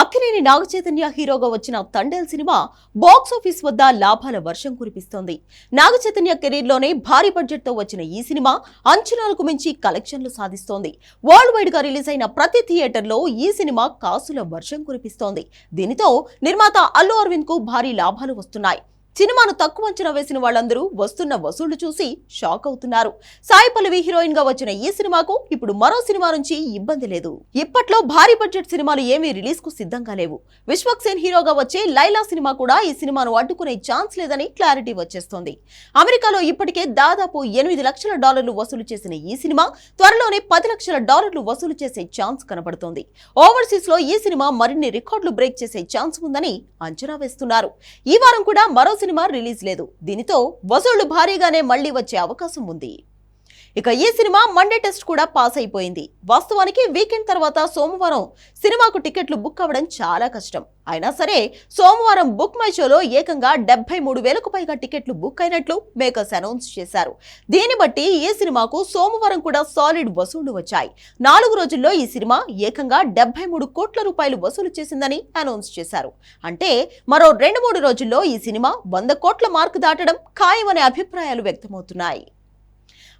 అక్కినేని నాగచైతన్య హీరోగా వచ్చిన Thandel cinema box office వద్ద లాభాల వర్షం కురిపిస్తోంది. నాగచైతన్య కెరీర్లోనే భారీ బడ్జెట్తో వచ్చిన ఈ సినిమా అంచనాలకు మించి కలెక్షన్లు సాధిస్తోంది. వరల్డ్ వైడ్గా రిలీజ్ అయిన ప్రతి థియేటర్లో ఈ సినిమా కాసుల వర్షం కురిపిస్తోంది. దీనితో నిర్మాత అల్లు అరవింద్కు భారీ లాభాలు వస్తున్నాయి. సినిమాను తక్కువ అంచనా వేసిన వాళ్ళందరూ వస్తున్న వసూళ్ళు చూసి షాక్ అవుతున్నారు. సాయి పల్లవి హీరోయిన్గా వచ్చిన ఈ సినిమాకు ఇప్పుడు మరో సినిమా నుంచి ఇబ్బంది లేదు. ఇప్పట్లో భారీ బడ్జెట్ సినిమాలు ఏమీ రిలీజ్కు సిద్ధంగా లేవు. విశ్వక్ సేన్ హీరోగా వచ్చే లైలా సినిమా కూడా ఈ సినిమాను అడ్డుకునే ఛాన్స్ లేదని క్లారిటీ వచ్చేస్తోంది. అమెరికాలో ఇప్పటికే దాదాపు ఎనిమిది లక్షల డాలర్లు వసూలు చేసిన ఈ సినిమా త్వరలోనే పది లక్షల డాలర్లు వసూలు చేసే ఛాన్స్ కనబడుతోంది. ఓవర్సీస్లో ఈ సినిమా మరిన్ని రికార్డులు బ్రేక్ చేసే ఛాన్స్ ఉందని అంచనా వేస్తున్నారు. ఈ వారం కూడా మరో సినిమా రిలీజ్ లేదు. దీనితో వసూళ్ళు భారీగానే మళ్ళీ వచ్చే అవకాశం ఉంది. ఇక ఈ సినిమా మండే టెస్ట్ కూడా పాస్ అయిపోయింది. వాస్తవానికి వీకెండ్ తర్వాత సోమవారం సినిమాకు టికెట్లు బుక్ అవ్వడం చాలా కష్టం. అయినా సరే సోమవారం బుక్ మై షోలో ఏకంగా డెబ్బై మూడు వేలకు పైగా టికెట్లు బుక్ అయినట్లు మేకర్స్ అనౌన్స్ చేశారు. దీన్ని బట్టి ఈ సినిమాకు సోమవారం కూడా సాలిడ్ వసూళ్ళు వచ్చాయి. నాలుగు రోజుల్లో ఈ సినిమా ఏకంగా డెబ్బై మూడు కోట్ల రూపాయలు వసూలు చేసిందని అనౌన్స్ చేశారు. అంటే మరో రెండు మూడు రోజుల్లో ఈ సినిమా వంద కోట్ల మార్కు దాటడం ఖాయమనే అభిప్రాయాలు వ్యక్తమవుతున్నాయి.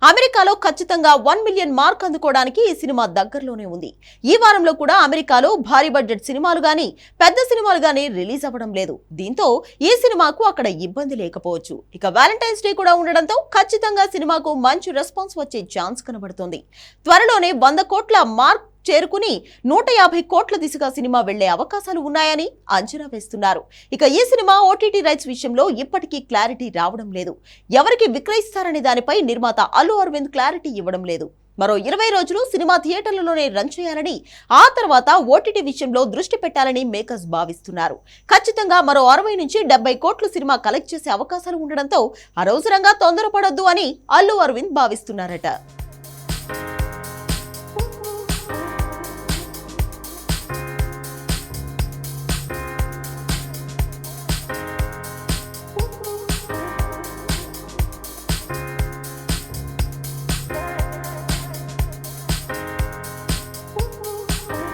అమెరికాలో ఖచ్చితంగా వన్ మిలియన్ మార్క్ అందుకోవడానికి ఈ సినిమా దగ్గరలోనే ఉంది. ఈ వారంలో కూడా అమెరికాలో భారీ బడ్జెట్ సినిమాలు గాని పెద్ద సినిమాలు గాని రిలీజ్ అవ్వడం లేదు. దీంతో ఈ సినిమాకు అక్కడ ఇబ్బంది లేకపోవచ్చు. ఇక వ్యాలంటైన్స్ డే కూడా ఉండడంతో ఖచ్చితంగా సినిమాకు మంచి రెస్పాన్స్ వచ్చే ఛాన్స్ కనబడుతుంది. త్వరలోనే వంద కోట్ల మార్క్ చేరుకుని నూట యాభై కోట్ల దిశగా సినిమా వెళ్ళే అవకాశాలు ఉన్నాయని అంచనా వేస్తున్నారు. ఇక ఈ సినిమా ఓటీటీ రైట్స్ విషయంలో ఇప్పటికీ క్లారిటీ రావడం లేదు. ఎవరికి విక్రయిస్తారనే దానిపై నిర్మాత అల్లు అరవింద్ క్లారిటీ ఇవ్వడం లేదు. మరో ఇరవై రోజులు సినిమా థియేటర్లలోనే రన్ చేయాలని ఆ తర్వాత ఓటీటీ విషయంలో దృష్టి పెట్టాలని మేకర్స్ భావిస్తున్నారు. ఖచ్చితంగా మరో అరవై నుంచి డెబ్బై కోట్లు సినిమా కలెక్ట్ చేసే అవకాశాలు ఉండడంతో అనవసరంగా తొందరపడొద్దు అని అల్లు అరవింద్ భావిస్తున్నారట.